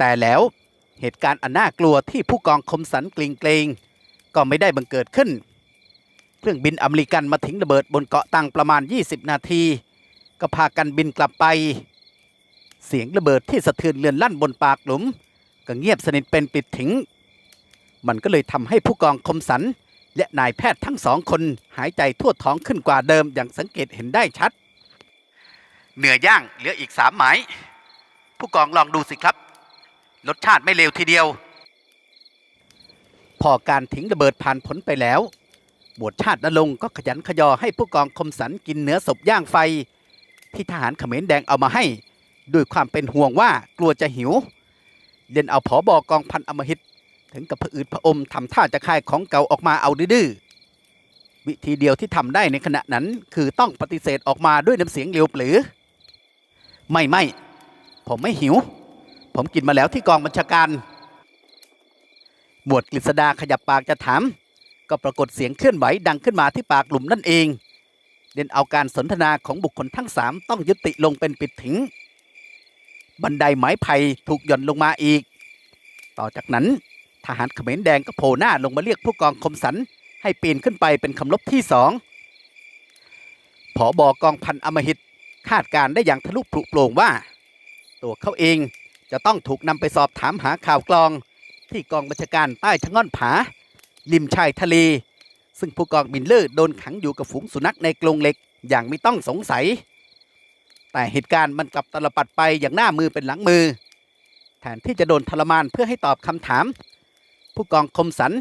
แต่แล้วเหตุการณ์อันน่ากลัวที่ผู้กองคมสันกลิงเกรงก็ไม่ได้บังเกิดขึ้น เครื่องบินอเมริกันมาทิ้งระเบิดบนเกาะตังประมาณ 20 นาที ก็พากันบินกลับไป เสียงระเบิดที่สะเทือนเรือนลั่นบนปากหลุม ก็เงียบสนิทเป็นปิดถิง มันก็เลยทำให้ผู้กองคมสัน และนายแพทย์ทั้งสองคนหายใจทั่วท้องขึ้นกว่าเดิมอย่างสังเกตเห็นได้ชัด เหนือย่างเหลืออีกสามหมายผู้กองลองดูสิครับ รสชาติไม่เลวทีเดียว พอการทิ้งระเบิดผ่านผลไปแล้ว บวชชาตินรงก็ขยันขยอให้ผู้กองคมสันกินเนื้อศพย่างไฟ ที่ทหารเขมรแดงเอามาให้ ด้วยความเป็นห่วงว่ากลัวจะหิวเล่นเอาผอบอกองพันอมหิต ถึงกับผอืดผอมทำท่าจะคายของเก่าออกมาเอาดื้อวิธีเดียวที่ทำได้ในขณะนั้น คือต้องปฏิเสธออกมาด้วยน้ำเสียงเร็วปรือ ไม่ไม่ ผมไม่หิว ผมกินมาแล้วที่กองบัญชาการ หมวดกฤษดาขยับปากจะถาม ก็ปรากฏเสียงเคลื่อนไหวดังขึ้นมาที่ปากหลุมนั่นเอง เด่นเอาการสนทนาของบุคคลทั้งสามต้องยุติลงเป็นปิดถิงบันไดไม้ไผ่ถูกหย่อนลงมาอีก ต่อจากนั้นทหารเขมรแดงก็โผล่หน้าลงมาเรียกผู้กองคมสันให้ปีนขึ้นไปเป็นคำลบที่สองผอบอกองพันอมหิตคาดการได้อย่างทะลุปลุโปร่งว่า ตัวเขาเอง จะต้องถูกนำไปสอบถามหาข่าวกลอง ที่กองบัญชาการใต้ชะง่อนผา ริมชายทะเล ซึ่งผู้กองบินเลอร์โดนขังอยู่กับฝูงสุนัขในกรงเหล็กอย่างไม่ต้องสงสัย แต่เหตุการณ์มันกลับตลปัดไปอย่างหน้ามือเป็นหลังมือ แทนที่จะโดนทรมานเพื่อให้ตอบคำถาม ผู้กองคมสัน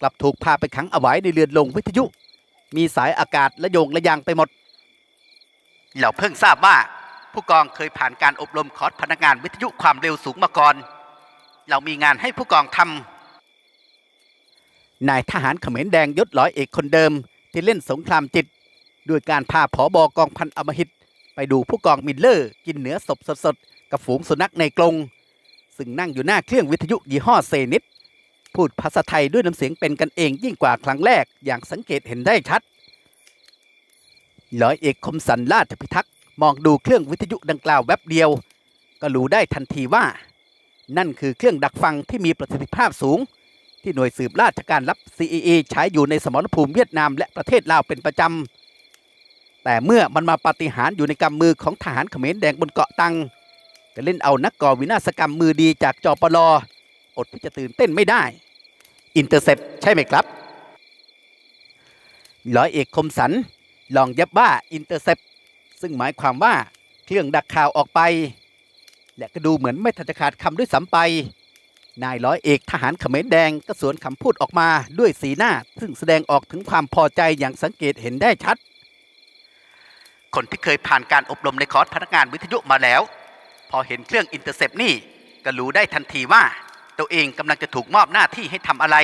กลับถูกพาไปขังเอาไว้ในเรือนลงวิทยุ มีสายอากาศและโยงระยางไปหมด เราเพิ่งทราบว่า ผู้กองเคยผ่านการอบรมคอร์สพนักงานวิทยุความเร็วสูงมาก่อน เรามีงานให้ผู้กองทำนายทหารเขมรแดงยศร้อยเอกคนเดิม ที่เล่นสงครามจิตด้วยการพาผอบอกองพันอมหิต ไปดูผู้กองมิลเลอร์ กินเนื้อศพสดๆ กับฝูงสุนัขในกรงซึ่งนั่งอยู่หน้าเครื่องวิทยุยี่ห้อเซนิตพูดภาษาไทยด้วยน้ำเสียงเป็นกันเองยิ่งกว่าครั้งแรกอย่างสังเกตเห็นได้ชัดร้อยเอกคมสันราชพิทักษ์ มองดูเครื่องวิทยุดังกล่าวแวบเดียว ก็รู้ได้ทันทีว่า นั่นคือเครื่องดักฟังที่มีประสิทธิภาพสูง ที่หน่วยสืบราชการลับ CEA ใช้อยู่ในสมรภูมิเวียดนามและประเทศลาวเป็นประจำ แต่เมื่อมันมาปฏิหารอยู่ในกำมือของทหารเขมรแดงบนเกาะตังก็เล่นเอานักก่อวินาศกรรมมือดีจากจอปลออดที่จะตื่นเต้นไม่ได้อินเตอร์เซปใช่ไหมครับ ร้อยเอกคมสัน ลองยับว่าอินเตอร์เซป ซึ่งหมายความว่าเครื่องดักข่าวออกไป และก็ดูเหมือนไม่ทันจะขาดคำด้วยซ้ำไป นายร้อยเอกทหารเขมรแดงก็สวนคำพูดออกมาด้วยสีหน้า ซึ่งแสดงออกถึงความพอใจอย่างสังเกตเห็นได้ชัด คนที่เคยผ่านการอบรมในคอร์สพนักงานวิทยุมาแล้ว พอเห็นเครื่องอินเตอร์เซปนี่ก็รู้ได้ทันทีว่า ตัวเองกำลังจะถูกมอบหน้าที่ให้ทำอะไร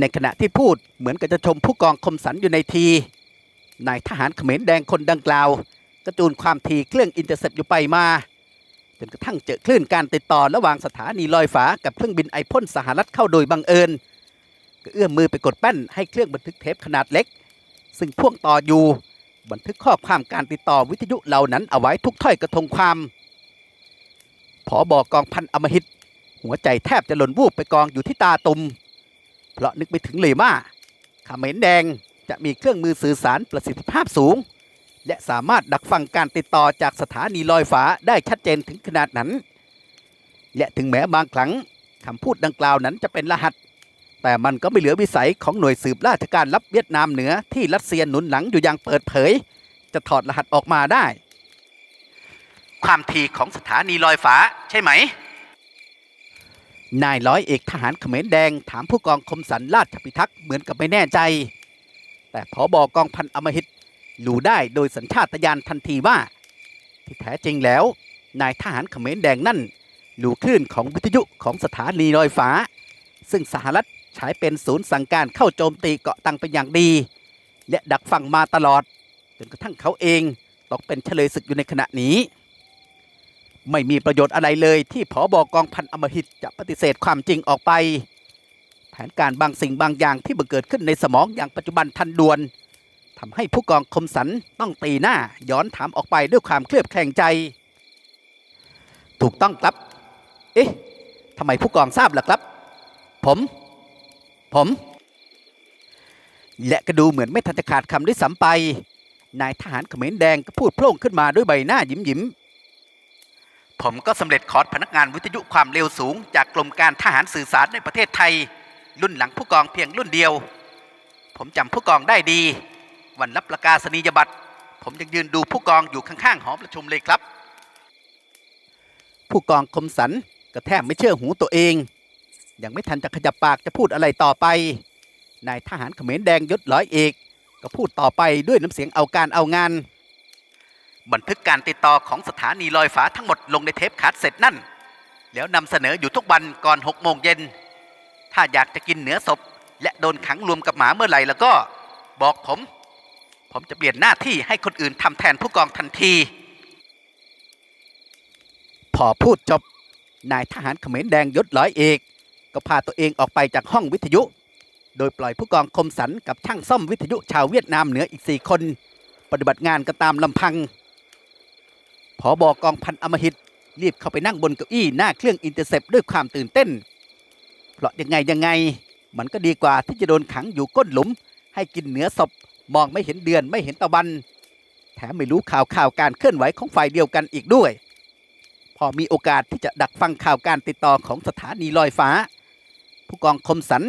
ในขณะที่พูดเหมือนกับจะชมผู้กองคมสันอยู่ในที นายทหารเขมรแดงคนดังกล่าวกระจูนความถี่เครื่องอินเตอร์เซปอยู่ไปมาจนกระทั่งเจอคลื่นการติดต่อระหว่างสถานีลอยฟ้ากับเครื่องบินไอพ่นสหรัฐเข้าโดยบังเอิญก็เอื้อมมือไปกดแป้นให้เครื่องบันทึกเทปขนาดเล็ก ซึ่งพ่วงต่ออยู่ บันทึกข้อความการติดต่อวิทยุเหล่านั้นเอาไว้ทุกถ้อยกระทงความผอบอกองพันอมหิต หัวใจแทบจะหล่นวูบไปกองอยู่ที่ตาตุมเพราะนึกไม่ถึงเลยว่าเขมรแดง จะมีเครื่องมือสื่อสารประสิทธิภาพสูง และสามารถดักฟังการติดต่อจากสถานีลอยฟ้าได้ชัดเจนถึงขนาดนั้น และถึงแม้บางครั้งคำพูดดังกล่าวนั้นจะเป็นรหัส แต่มันก็ไม่เหลือวิสัยของหน่วยสืบราชการลับเวียดนามเหนือที่รัสเซียหนุนหลังอยู่อย่างเปิดเผย จะถอดรหัสออกมาได้ ความถี่ของสถานีลอยฟ้าใช่ไหมนายร้อยเอกทหารเขมรแดงถามผู้กองคมสันราชพิทักษ์เหมือนกับไม่แน่ใจ แต่พอบอกองพันอมหิตรู้ได้โดยสัญชาตญาณทันทีว่า ที่แท้จริงแล้ว นายทหารเขมรแดงนั่นรู้คลื่นของวิทยุของสถานีลอยฟ้า ซึ่งสหรัฐใช้เป็นศูนย์สั่งการเข้าโจมตีเกาะตังเป็นอย่างดี และดักฟังมาตลอด จนกระทั่งเขาเองตกเป็นเฉลยศึกอยู่ในขณะนี้ ไม่มีประโยชน์อะไรเลยที่ผอบอกองพันอมหิตจะปฏิเสธความจริงออกไป ผนการบางสิ่งบางอย่างที่บังเกิดขึ้นในสมองอย่างปัจจุบันทันด่วนทำให้ผู้กองคมสันต้องตีหน้าย้อนถามออกไปด้วยความเคลือบแคลงใจ ถูกต้องครับ เอ๊ะทำไมผู้กองทราบล่ะครับ ผม ผม และก็ดูเหมือนไม่ทันจะขาดคำด้วยซ้ำไป นายทหารเขมรแดงก็พูดโพล่งขึ้นมาด้วยใบหน้ายิ้มยิ้มผมก็สำเร็จคอร์สพนักงานวิทยุความเร็วสูง จากกรมการทหารสื่อสารในประเทศไทย รุ่นหลังผู้กองเพียงรุ่นเดียว ผมจำผู้กองได้ดี วันรับประกาศนียบัตร ผมยังยืนดูผู้กองอยู่ข้างๆหอประชุมเลยครับ ผู้กองคมสันก็แทบไม่เชื่อหูตัวเอง ยังไม่ทันจะขยับปากจะพูดอะไรต่อไปนายทหารเขมรแดงยศร้อยเอก ก็พูดต่อไปด้วยน้ำเสียงเอาการเอางาน บันทึกการติดต่อของสถานีลอยฟ้าทั้งหมดลงในเทปคัดเสร็จนั่น แล้วนำเสนออยู่ทุกวันก่อนหกโมงเย็น ถ้าอยากจะกินเนื้อศพ และโดนขังรวมกับหมาเมื่อไหร่แล้วก็บอกผม ผมจะเปลี่ยนหน้าที่ให้คนอื่นทำแทนผู้กองทันที พอพูดจบ นายทหารเขมรแดงยศร้อยเอกก็พาตัวเองออกไปจากห้องวิทยุ โดยปล่อยผู้กองคมสันกับช่างซ่อมวิทยุชาวเวียดนามเหนืออีกสี่คน ปฏิบัติงานกันตามลำพังผอบอกองพันอมหิตรีบเข้าไปนั่งบนเก้าอี้หน้าเครื่องอินเตอร์เซปด้วยความตื่นเต้น เพราะยังไงยังไง มันก็ดีกว่าที่จะโดนขังอยู่ก้นหลุม ให้กินเนื้อศพมองไม่เห็นเดือนไม่เห็นตะวัน แถมไม่รู้ข่าวข่าวการเคลื่อนไหวของฝ่ายเดียวกันอีกด้วย พอมีโอกาสที่จะดักฟังข่าวการติดต่อของสถานีลอยฟ้า ผู้กองคมสัน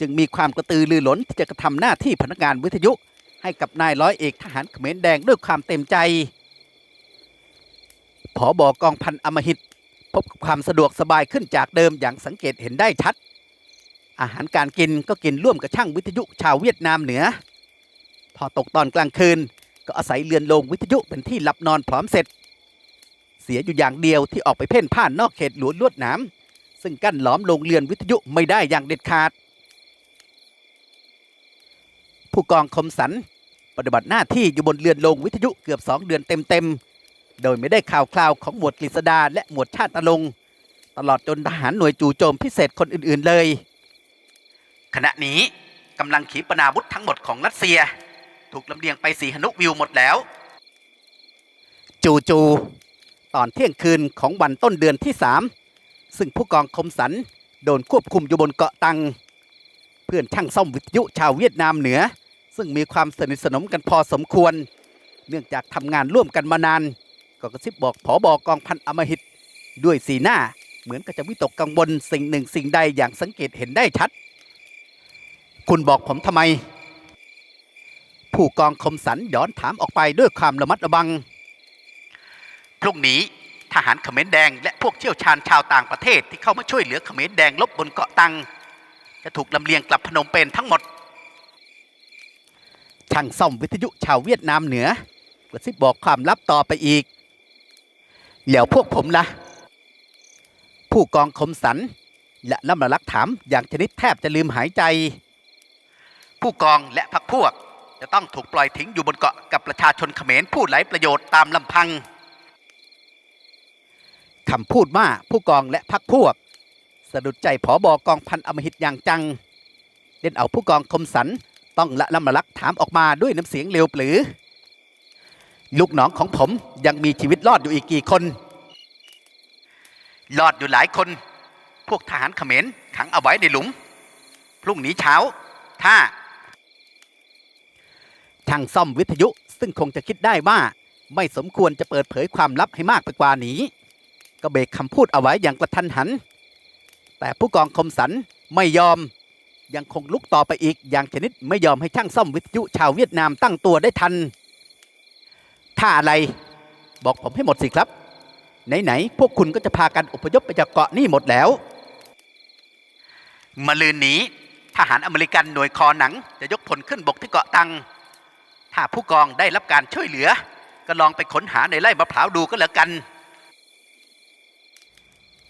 จึงมีความกระตือรือร้นที่จะกระทำหน้าที่พนักงานวิทยุ ให้กับนายร้อยเอกทหารเขมรแดงด้วยความเต็มใจผอบอกองพันอมหิต พบความสะดวกสบายขึ้นจากเดิมอย่างสังเกตเห็นได้ชัด อาหารการกินก็กินร่วมกับช่างวิทยุชาวเวียดนามเหนือ พอตกตอนกลางคืน ก็อาศัยเรือนโรงวิทยุเป็นที่หลับนอนพร้อมเสร็จ เสียอยู่อย่างเดียวที่ออกไปเพ่นพ่านนอกเขตหลวงลวดหนามซึ่งกั้นล้อมโรงเรือนวิทยุไม่ได้อย่างเด็ดขาด ผู้กองคมสันปฏิบัติหน้าที่อยู่บนเรือนโรงวิทยุเกือบสองเดือนเต็มๆ โดยไม่ได้ข่าวคราวของหมวดกฤษดาและหมวดชาตินรงตลอดจนทหารหน่วยจู่โจมพิเศษคนอื่นๆเลย ขณะนี้กำลังขีปนาวุธทั้งหมดของรัสเซีย ถูกลำเลียงไปสีหนุวิวหมดแล้ว จู่ๆตอนเที่ยงคืนของวันต้นเดือนที่สามซึ่งผู้กองคมสันโดนควบคุมอยู่บนเกาะตัง เพื่อนช่างซ่อมวิทยุชาวเวียดนามเหนือ ซึ่งมีความสนิทสนมกันพอสมควร เนื่องจากทำงานร่วมกันมานานก็กระซิบบอกผอบอกองพันอมหิต ด้วยสีหน้าเหมือนกับจะวิตกกังวลสิ่งหนึ่งสิ่งใดอย่างสังเกตเห็นได้ชัด คุณบอกผมทำไม ผู้กองคมสันย้อนถามออกไปด้วยความระมัดระวัง พรุ่งนี้ทหารเขมรแดงและพวกเชี่ยวชาญชาวต่างประเทศที่เข้ามาช่วยเหลือเขมรแดงลบบนเกาะตัง จะถูกลำเลียงกลับพนมเปญทั้งหมด ช่างซ่อมวิทยุชาวเวียดนามเหนือกระซิบบอกความลับต่อไปอีกแล้วพวกผมล่ะ ผู้กองคมสัน และลำละลักถามอย่างชนิดแทบจะลืมหายใจ ผู้กองและพักพวก จะต้องถูกปล่อยทิ้งอยู่บนเกาะกับประชาชนเขมรผู้ไร้ประโยชน์ตามลำพังคำพูดว่าผู้กองและพักพวก สะดุดใจผอบอกองพันอมหิตอย่างจังเล่นเอาผู้กองคมสันต้องละลำละลักถามออกมาด้วยน้ำเสียงเร็วปรือ ลูกน้องของผมยังมีชีวิตรอดอยู่อีกกี่คนรอดอยู่หลายคน พวกทหารเขมรขังเอาไว้ในหลุม พรุ่งนี้เช้า ถ้า ช่างซ่อมวิทยุซึ่งคงจะคิดได้ว่า ไม่สมควรจะเปิดเผยความลับให้มากไปกว่านี้ ก็เบรกคำพูดเอาไว้อย่างกระทันหัน แต่ผู้กองคมสันไม่ยอมยังคงลุกต่อไปอีกอย่างชนิดไม่ยอมให้ช่างซ่อมวิทยุชาวเวียดนามตั้งตัวได้ทัน ถ้าอะไรบอกผมให้หมดสิครับ ไหนๆพวกคุณก็จะพากันอพยพไปจากเกาะนี่หมดแล้วมาลืนนี้ทหารอเมริกันหน่วยคอหนังจะยกพลขึ้นบกที่เกาะตัง ถ้าผู้กองได้รับการช่วยเหลือ ก็ลองไปค้นหาในไร่มะพร้าวดูก็แล้วกัน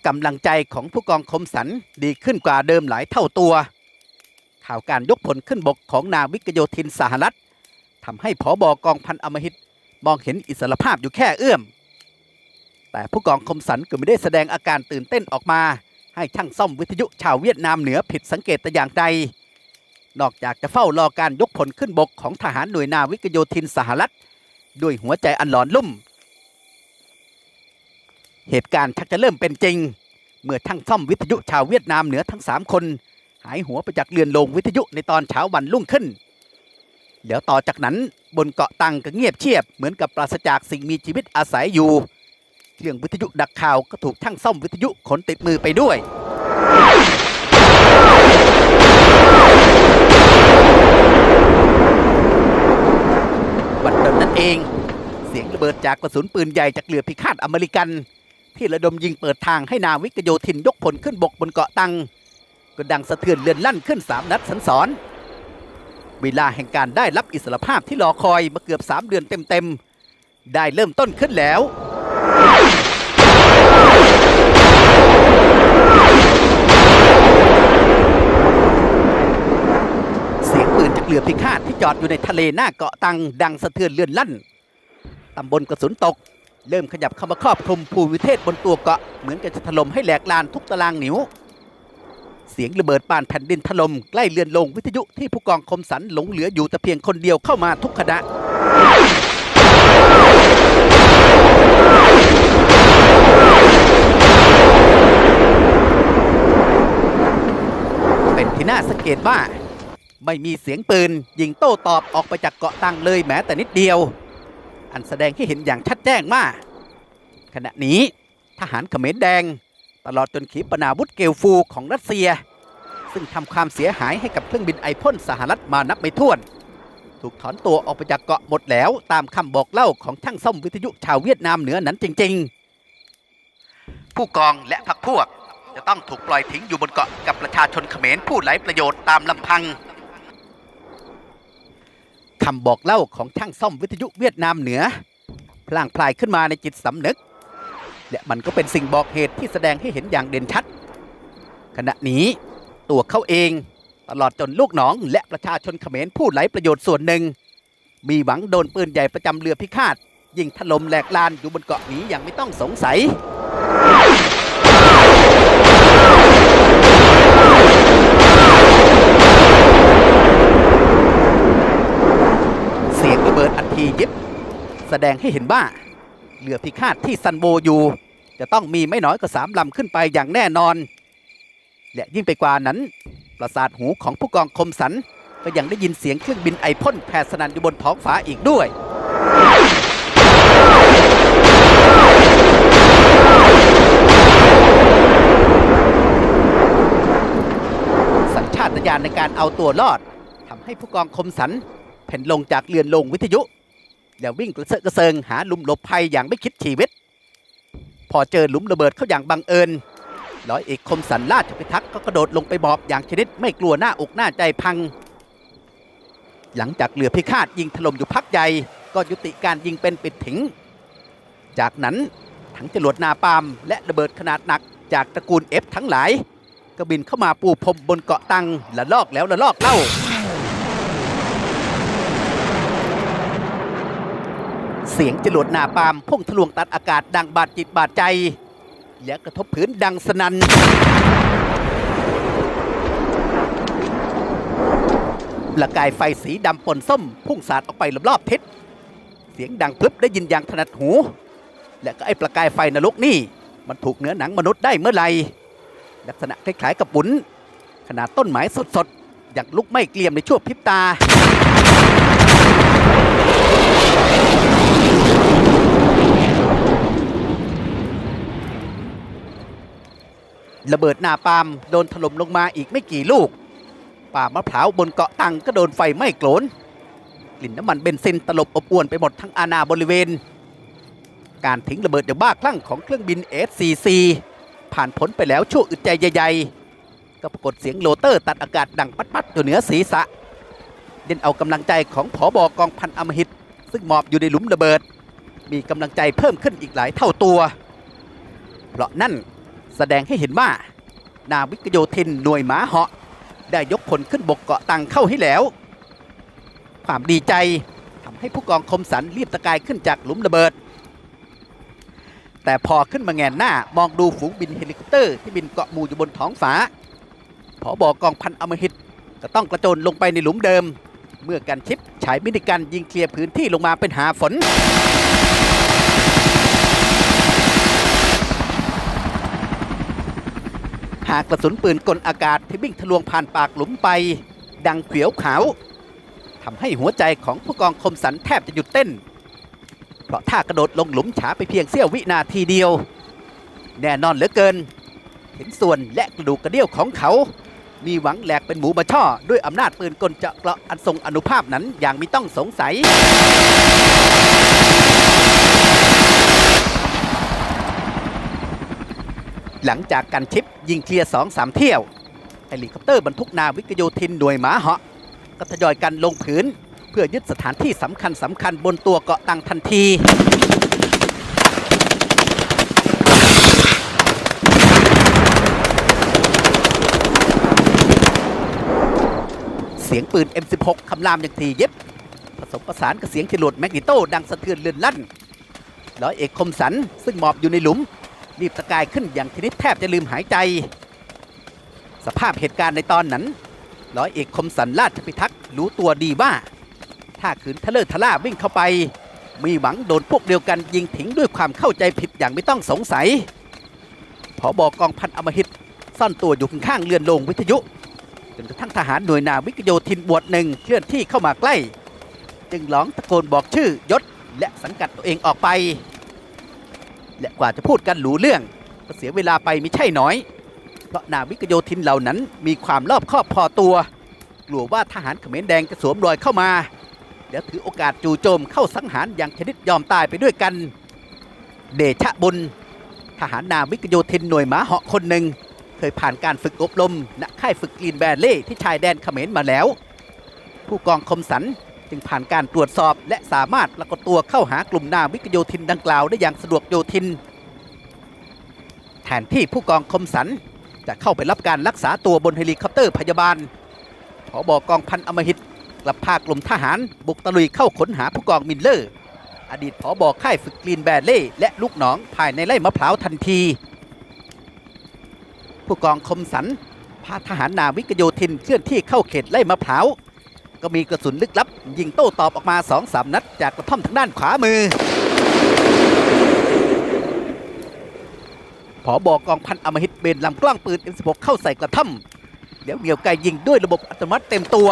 กำลังใจของผู้กองคมสันดีขึ้นกว่าเดิมหลายเท่าตัว ข่าวการยกพลขึ้นบกของนาวิกโยธินสหรัฐทำให้ผอบอกองพันอมหิตมองเห็นอิสรภาพอยู่แค่เอื้อม แต่ผู้กองคมสันก็ไม่ได้แสดงอาการตื่นเต้นออกมา ให้ช่างซ่อมวิทยุชาวเวียดนามเหนือผิดสังเกตแต่อย่างใด นอกจากจะเฝ้ารอการยกผลขึ้นบกของทหารหน่วยนาวิกโยธินสหรัฐ ด้วยหัวใจอันหลอนลุ่ม เหตุการณ์ชักจะเริ่มเป็นจริง เมื่อช่างซ่อมวิทยุชาวเวียดนามเหนือทั้งสามคน หายหัวไปจากเรือนโรงวิทยุในตอนเช้าวันรุ่งขึ้น เดี๋ยวต่อจากนั้นบนเกาะตังก็เงียบเชียบเหมือนกับปราศจากสิ่งมีชีวิตอาศัยอยู่เรื่องวิทยุดักข่าวก็ถูกช่างซ่อมวิทยุขนติดมือไปด้วย วั นั่นเอง เสียงระเบิดจากกระสุนปืนใหญ่จากเรือพิฆาตอเมริกัน ที่ระดมยิงเปิดทางให้นาวิกโยธินยกพลขึ้นบกบนเกาะตังก็ดังสะเทือนเลือนลั่นขึ้นสามนัดสันสอนเวลาแห่งการได้รับอิสรภาพที่รอคอยมาเกือบ 3 เดือนเต็มๆ ได้เริ่มต้นขึ้นแล้ว เสียงปืนจาก เรือพิฆาตที่จอดอยู่ในทะเลหน้าเกาะตังดังสะเทือนเลื่อนลั่นตำบลกระสุนตก เริ่มขยับเข้ามาครอบคลุมภูมิเทศบนตัวเกาะเหมือนกับจะถล่มให้แหลกลานทุกตารางนิ้ว เสียงระเบิดปานแผ่นดินถล่มใกล้เรือนลงวิทยุที่ผู้กองคมสันหลงเหลืออยู่แต่เพียงคนเดียวเข้ามาทุกขณะเป็นที่น่าสังเกตว่า ไม่มีเสียงปืน ยิงโต้ตอบออกไปจากเกาะตังเลยแม้แต่นิดเดียว อันแสดงให้เห็นอย่างชัดแจ้งว่าขณะนี้ทหารเขมรแดง ตลอดจนขีปนาวุธเกลฟูของรัสเซีย ซึ่งทำความเสียหายให้กับเครื่องบินไอพ่นสหรัฐมานับไม่ถ้วน ถูกถอนตัวออกไปจากเกาะหมดแล้ว ตามคำบอกเล่าของช่างซ่อมวิทยุชาวเวียดนามเหนือนั้นจริง ๆ ผู้กองและพรรคพวกจะต้องถูกปล่อยทิ้งอยู่บนเกาะกับประชาชนเขมรผู้ไร้ประโยชน์ตามลำพัง คำบอกเล่าของช่างซ่อมวิทยุเวียดนามเหนือ พลางพลายขึ้นมาในจิตสำนึก และมันก็เป็นสิ่งบอกเหตุที่แสดงให้เห็นอย่างเด่นชัด ขณะนี้ตัวเขาเองตลอดจนลูกน้อง และประชาชนเขมรผู้ไร้ประโยชน์ส่วนหนึ่ง มีหวังโดนปืนใหญ่ประจำเรือพิฆาตยิงถล่มแหลกลานอยู่บนเกาะนี้อย่างไม่ต้องสงสัย เสียงระเบิดอันทียิบ แสดงให้เห็นว่าเรือพิฆาตที่ซันโบอยู่ จะต้องมีไม่น้อยกว่าสามลำขึ้นไปอย่างแน่นอน และยิ่งไปกว่านั้น ประสาทหูของผู้กองคมสัน ก็ยังได้ยินเสียงเครื่องบินไอพ่นแผ่สนันอยู่บนท้องฟ้าอีกด้วยสัญชาตญาณในการเอาตัวรอดทำให้ผู้กองคมสัน เพ่นลงจากเรือนลงวิทยุ แล้ววิ่งกระเซาะกระเซิงหาหลุมหลบภัยอย่างไม่คิดชีวิต พอเจอหลุมระเบิดเข้าอย่างบังเอิญร้อยเอกคมสันราชพิทักษ์ก็กระโดดลงไปบอกอย่างชนิดไม่กลัวหน้าอกหน้าใจพัง หลังจากเรือพิฆาตยิงถล่มอยู่พักใหญ่ก็ยุติการยิงเป็นปิดถิง จากนั้นถังจรวดนาปามและระเบิดขนาดหนักจากตระกูลเอฟทั้งหลาย ก็บินเข้ามาปูพรมบนเกาะตังละลอกแล้วละลอกเล่า เสียงจรวดหนาปามพุ่งทะลวงตัดอากาศดังบาดจิตบาดใจ และกระทบพื้นดังสนัน่นประกายไฟสีดำปนส้ม พุ่งสาดออกไปรอบๆทิศเสียงดังพลึบได้ยินอย่างถนัดหู และก็ไอ้ประกายไฟนรกนี่ มันถูกเนื้อหนังมนุษย์ได้เมื่อไหร่ลักษณะคล้ายๆกับปุนขนาดต้นไม้สดๆอย่างลุกไม้เกลี่ยมในช่วงพริบตา ระเบิดนาปาล์มโดนถล่มลงมาอีกไม่กี่ลูก ป่ามะพร้าวบนเกาะตังก็โดนไฟไหม้โกรนกลิ่นน้ำมันเบนซินตลบอบอวนไปหมดทั้งอาณาบริเวณ การทิ้งระเบิดอย่างบ้าคลั่งของเครื่องบิน S-4C ผ่านพ้นไปแล้วชั่วอึดใจใหญ่ๆก็ปรากฏเสียงโลเตอร์ตัดอากาศดังปัดๆอยู่เหนือศีรษะ เด่นเอากำลังใจของผอบอกองพันอมหิต ซึ่งหมอบอยู่ในหลุมระเบิด มีกำลังใจเพิ่มขึ้นอีกหลายเท่าตัว เพราะนั่น แสดงให้เห็นว่า นาวิกโยธินหน่วยหมาเหาะ ได้ยกพลขึ้นบกเกาะตังเข้าให้แล้ว ความดีใจทำให้ผู้กองคมสันรีบตะกายขึ้นจากหลุมระเบิด แต่พอขึ้นมาแงนหน้ามองดูฝูงบินเฮลิคอปเตอร์ที่บินเกาะหมู่อยู่บนท้องฟ้าผอบอกองพันอมหิตก็ต้องกระโจนลงไปในหลุมเดิม เมื่อกันชิปฉายมินิกันยิงเคลียร์พื้นที่ลงมาเป็นหาฝนากกระสุนปืนกลอากาศที่วิ่งทะลวงผ่านปากหลุมไป ดังเขียวขาวทำให้หัวใจของผู้กองคมสันแทบจะหยุดเต้น เพราะถ้ากระโดดลงหลุมฉาไปเพียงเสี้ยววินาทีเดียว แน่นอนเหลือเกิน เห็นส่วนและกระดูกกระเดี่ยวของเขา มีหวังแหลกเป็นหมูบะช่อ ด้วยอำนาจปืนกลเจาะเกราะอันทรงอนุภาพนั้นอย่างไม่ต้องสงสัย หลังจากการชิปยิงเคลียร์สองสามเที่ยวเฮลิคอปเตอร์บรรทุกนาวิกโยธินหน่วยหมาเหาะก็ทยอยกันลงพื้นเพื่อยึดสถานที่สำคัญสำคัญบนตัวเกาะตังทันทีเสียงปืน M16 คำรามอย่างทีเย็บ ผสมประสานกับเสียงจรวดแมกนิโตดังสะเทือนเลือนลั่น ร้อยเอกคมสัน ซึ่งหมอบอยู่ในหลุม รีบตะกายขึ้นอย่างชนิดแทบจะลืมหายใจ สภาพเหตุการณ์ในตอนนั้น ร้อยเอกคมสันราชพิทักษ์รู้ตัวดีว่า ถ้าขืนทะเลอทะล่าวิ่งเข้าไป มีหวังโดนพวกเดียวกันยิงทิ้งด้วยความเข้าใจผิดอย่างไม่ต้องสงสัยผอบอกองพันอมหิตซ่อนตัวอยู่ข้างเรือนโรงวิทยุจนกระทั่งทหารหน่วยนาวิกโยธินบวชหนึ่งเคลื่อนที่เข้ามาใกล้ จึงร้องตะโกนบอกชื่อยศและสังกัดตัวเองออกไป และกว่าจะพูดกันหรูเรื่องก็เสียเวลาไปไม่ใช่น้อย เพราะนาวิกโยธินเหล่านั้นมีความรอบคอบพอตัว กลัวว่าทหารเขมรแดงจะสวมรอยเข้ามา แล้วถือโอกาสจู่โจมเข้าสังหารอย่างชนิดยอมตายไปด้วยกัน เดชะบุญทหารนาวิกโยธินหน่วยหมาเหาะคนหนึ่งเคยผ่านการฝึกอบรมณค่ายฝึกกรีนแบนเล่ที่ชายแดนเขมรมาแล้ว ผู้กองคมสัน จึงผ่านการตรวจสอบ และสามารถปรากฏตัวเข้าหากลุ่มนาวิกโยธินดังกล่าวได้อย่างสะดวกโยธิน แทนที่ผู้กองคมสันจะเข้าไปรับการรักษาตัวบนเฮลิคอปเตอร์พยาบาลผอบอกองพันอมหิตกลับพากลุ่มทหารบุกตะลุยเข้าค้นหาผู้กองมินเลอร์ อดีตผอบอค่ายฝึกกรีนแบนเล่และลูกน้องภายในไร่มะพร้าวทันที ผู้กองคมสันพาทหารนาวิกโยธินเคลื่อนที่เข้าเขตไร่มะพร้าว ก็มีกระสุนลึกลับ ยิงโต้ตอบออกมาสองสามนัด จากกระท่อมทางด้านขวามือผอบอกองพันอมหิตเบนลำกล้องปืน M16 เข้าใส่กระท่อม เดี๋ยวเหนียวไกยิงด้วยระบบอัตโนมัติเต็มตัว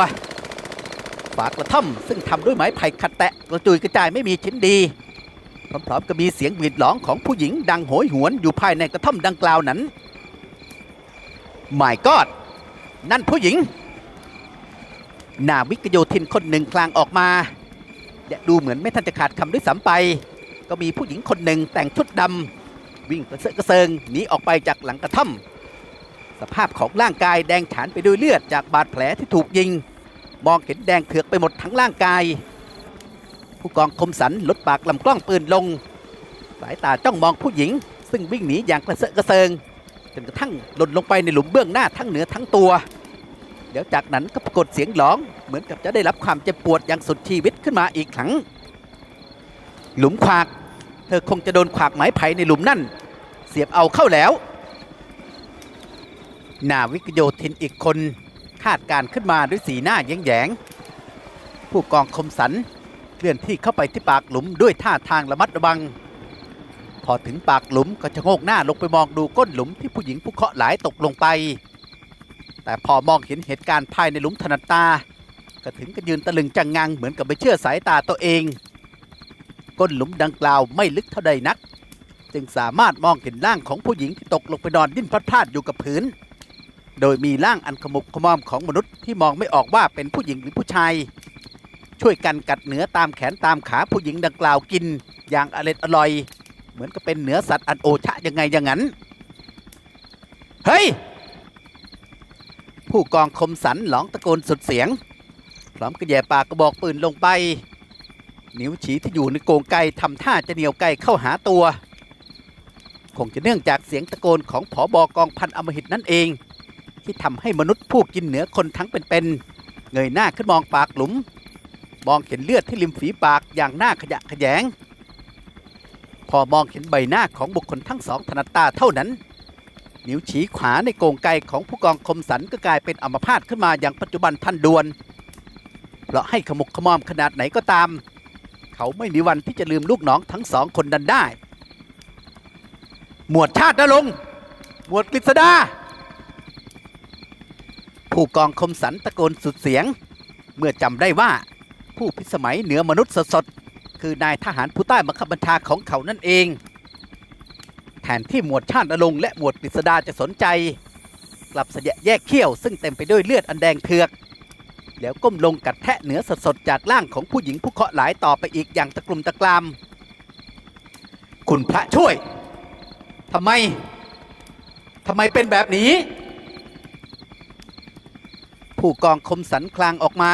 ฝากระท่อม ซึ่งทำด้วยไม้ไผ่ขัดแตะกระจุยกระจายไม่มีชิ้นดีพร้อมๆกับมีเสียงหวีดหลองของผู้หญิงดังโหยหวนอยู่ภายในกระท่อมดังกล่าวนั้นไม่กอดนั่นผู้หญิง นาวิกโยธินคนหนึ่งคลางออกมาและดูเหมือนไม่ทันจะขาดคำด้วยซ้ำไป ก็มีผู้หญิงคนหนึ่งแต่งชุดดำวิ่งกระเซาะกระเซิงหนีออกไปจากหลังกระท่อม สภาพของร่างกายแดงฉานไปด้วยเลือดจากบาดแผลที่ถูกยิง มองเห็นแดงเถือกไปหมดทั้งร่างกาย ผู้กองคมสันลดปากลำกล้องปืนลง สายตาจ้องมองผู้หญิง ซึ่งวิ่งหนีอย่างกระเซาะกระเซิงจนกระทั่งหล่นลงไปในหลุมเบื้องหน้าทั้งเหนือทั้งตัว เดี๋ยวจากนั้นก็ปรากฏเสียงหลอง เหมือนกับจะได้รับความเจ็บปวดอย่างสุดชีวิตขึ้นมาอีกครั้ง หลุมขวาก เธอคงจะโดนขวากไม้ไผ่ในหลุมนั่น เสียบเอาเข้าแล้ว นาวิกโยธินอีกคนคาดการขึ้นมาด้วยสีหน้าแยงๆผู้กองคมสันเคลื่อนที่เข้าไปที่ปากหลุมด้วยท่าทางระมัดระวัง พอถึงปากหลุมก็จะโงกหน้าลงไปมองดูก้นหลุมที่ผู้หญิงผู้เคาะหลายตกลงไป แต่พอมองเห็นเหตุการณ์ภายในหลุมถนัดตา ก็ถึงกับยืนตะลึงจังงังเหมือนกับไม่เชื่อสายตาตัวเอง ก้นหลุมดังกล่าวไม่ลึกเท่าใดนัก จึงสามารถมองเห็นร่างของผู้หญิงที่ตกลงไปนอนดิ้นพลัดพลาดอยู่กับพื้น โดยมีร่างอันขมุกขมอมของมนุษย์ที่มองไม่ออกว่าเป็นผู้หญิงหรือผู้ชายช่วยกันกัดเนื้อตามแขนตามขาผู้หญิงดังกล่าวกิน อย่างอร่อยอร่อย เหมือนกับเป็นเนื้อสัตว์อันโอชะยังไงอย่างนั้น เฮ้ย ผู้กองคมสันหลองตะโกนสุดเสียง พร้อมกระแยปากกระบอกปืนลงไป นิ้วชี้ที่อยู่ในโกงไก่ทำท่าจะเหนียวไก่เข้าหาตัว คงจะเนื่องจากเสียงตะโกนของผอบอกองพันอมหิตนั่นเอง ที่ทำให้มนุษย์ผู้กินเหนือคนทั้งเป็นๆเงยหน้าขึ้นมองปากหลุม มองเห็นเลือดที่ริมฝีปากอย่างหน้าขยะแขยง พอมองเห็นใบหน้าของบุคคลทั้งสองถนัดตาเท่านั้น นิ้วชี้ขวาในโกรงไกของผู้กองคมสันก็กลายเป็นอัมพาตขึ้นมาอย่างปัจจุบันทันด่วนเพราะให้ขมุกขมอมขนาดไหนก็ตาม เขาไม่มีวันที่จะลืมลูกน้องทั้งสองคนนั้นได้ หมวดชาตินรงหมวดกฤษดา ผู้กองคมสันตะโกนสุดเสียง เมื่อจำได้ว่าผู้พิสมัยเหนือมนุษย์สดๆคือนายทหารผู้ใต้บังคับบัญชาของเขานั่นเอง แทนที่หมวดชาติอลงและหมวดกฤษดาจะสนใจ กลับเสยแยกเขี้ยวซึ่งเต็มไปด้วยเลือดอันแดงเถือก แล้วก้มลงกัดแทะเนื้อสดๆจากร่างของผู้หญิงผู้เคาะห์หลายต่อไปอีกอย่างตะกลุ่มตะกราม คุณพระช่วยทำไมทำไมเป็นแบบนี้ ผู้กองคมสันคลางออกมา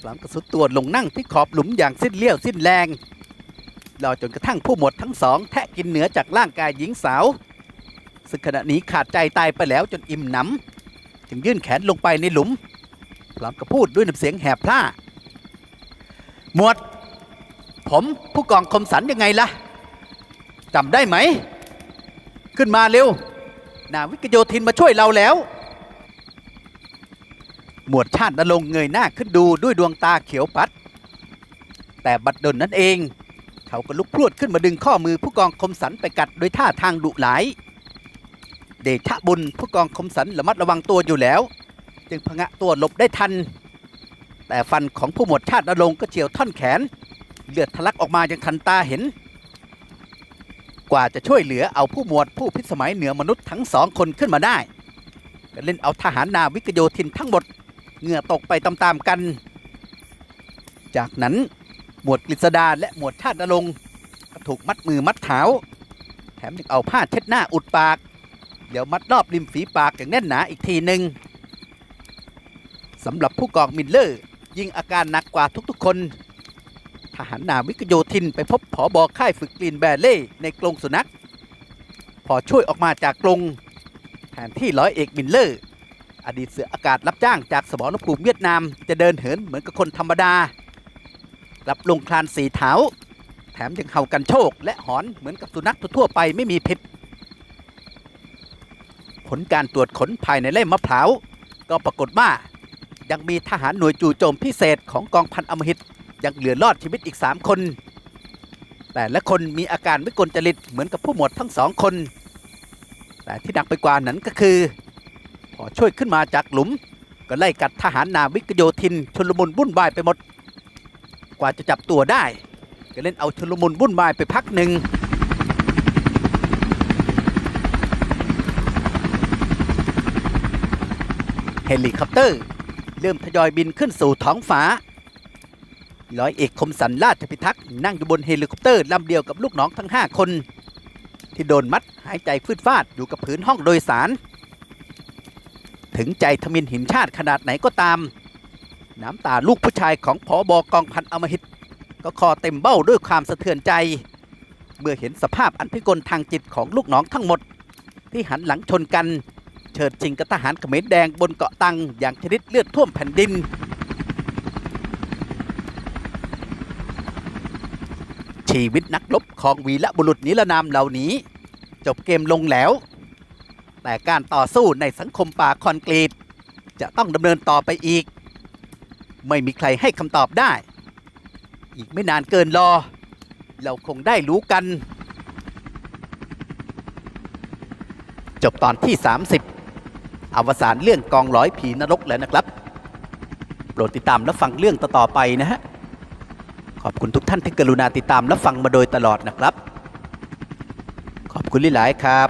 พร้อมกระสุดตัวลงนั่งที่ขอบหลุมอย่างสิ้นเลี้ยวสิ้นแรง รอจนกระทั่งผู้หมดทั้งสองแทะกินเนื้อจากร่างกายหญิงสาว ซึ่งขณะนี้ขาดใจตายไปแล้วจนอิ่มหนำจึงยื่นแขนลงไปในหลุมพร้อมกับพูดด้วยน้ำเสียงแหบพร่าหมวด ผมผู้กองคมสันยังไงล่ะจำได้ไหม ขึ้นมาเร็ว นาวิกโยธินมาช่วยเราแล้ว หมวดชาตินรงเงยหน้าขึ้นดูด้วยดวงตาเขียวปัด แต่บัดดลนั้นเอง เขาก็ลุกพรวดขึ้นมาดึงข้อมือผู้กองคมสันไปกัดโดยท่าทางดุหลาย เดชะบุญผู้กองคมสันระมัดระวังตัวอยู่แล้ว จึงพงะตัวหลบได้ทัน แต่ฟันของผู้หมวดชาตินรงก็เฉียวท่อนแขน เลือดทะลักออกมายังทันตาเห็น กว่าจะช่วยเหลือเอาผู้หมวดผู้พิสมัยเหนือมนุษย์ทั้งสองคนขึ้นมาได้ก็เล่นเอาทหารนาวิกโยธินทั้งหมดเหงื่อตกไปตามๆกัน จากนั้น หมวดกฤษดาและหมวดชาตินรงถูกมัดมือมัดเท้าแถมยังเอาผ้าเช็ดหน้าอุดปาก เดี๋ยวมัดรอบริมฝีปากอย่างแน่นหนาอีกทีหนึ่งสำหรับผู้กองมิลเลอร์ ยิ่งอาการหนักกว่าทุกๆคน ทหารนาวิกโยธินไปพบผอบอค่ายฝึกกรีนแบเล่ในกรงสุนัข พอช่วยออกมาจากกรงแทนที่ร้อยเอกมิลเลอร์ อดีตเสืออากาศรับจ้างจากสมรภูมิเวียดนาม จะเดินเหินเหมือนกับคนธรรมดา กลับลงคลานสีเท้า แถมยังเห่ากันโชค และหอนเหมือนกับสุนัขทั่วไปไม่มีพิษ ผลการตรวจขนภายในไร่มะพร้าวก็ปรากฏว่ายังมีทหารหน่วยจู่โจมพิเศษของกองพันอมหิตยังเหลือรอดชีวิตอีก 3 คน แต่ละคนมีอาการวิกลจริตเหมือนกับผู้หมวดทั้งสองคน แต่ที่หนักไปกว่านั้นก็คือ พอช่วยขึ้นมาจากหลุม ก็ไล่กัดทหารนาวิกโยธินชนลมุนวุ่นวายไปหมด กว่าจะจับตัวได้ ก็เล่นเอาชลมุนวุ่นวายไปพักหนึ่งเฮลิคอปเตอร์ เริ่มทยอยบินขึ้นสู่ท้องฟ้า ร้อยเอกคมสันราชพิทักษ์นั่งอยู่บนเฮลิคอปเตอร์ลำเดียวกับลูกน้องทั้ง 5 คน ที่โดนมัดหายใจฟืดฟาดอยู่กับผืนห้องโดยสาร ถึงใจทมินหินชาติขนาดไหนก็ตาม น้ำตาลูกผู้ชายของผอบอกองพันอมหิต ก็คอเต็มเบ้าด้วยความสะเทือนใจ เมื่อเห็นสภาพอันพิกลทางจิตของลูกน้องทั้งหมด ที่หันหลังชนกัน เฉิดชิงกับทหารเขมรแดงบนเกาะตังอย่างชนิดเลือดท่วมแผ่นดิน ชีวิตนักรบของวีรบุรุษนิรนามเหล่านี้ จบเกมลงแล้ว แต่การต่อสู้ในสังคมป่าคอนกรีต จะต้องดำเนินต่อไปอีก ไม่มีใครให้คำตอบได้ อีกไม่นานเกินรอ เราคงได้รู้กัน จบตอนที่ 30 อวสานเรื่องกองร้อยผีนรกแล้วนะครับ โปรดติดตามและฟังเรื่องต่อๆไปนะฮะ ขอบคุณทุกท่านที่กรุณาติดตามและฟังมาโดยตลอดนะครับ ขอบคุณหลายๆครับ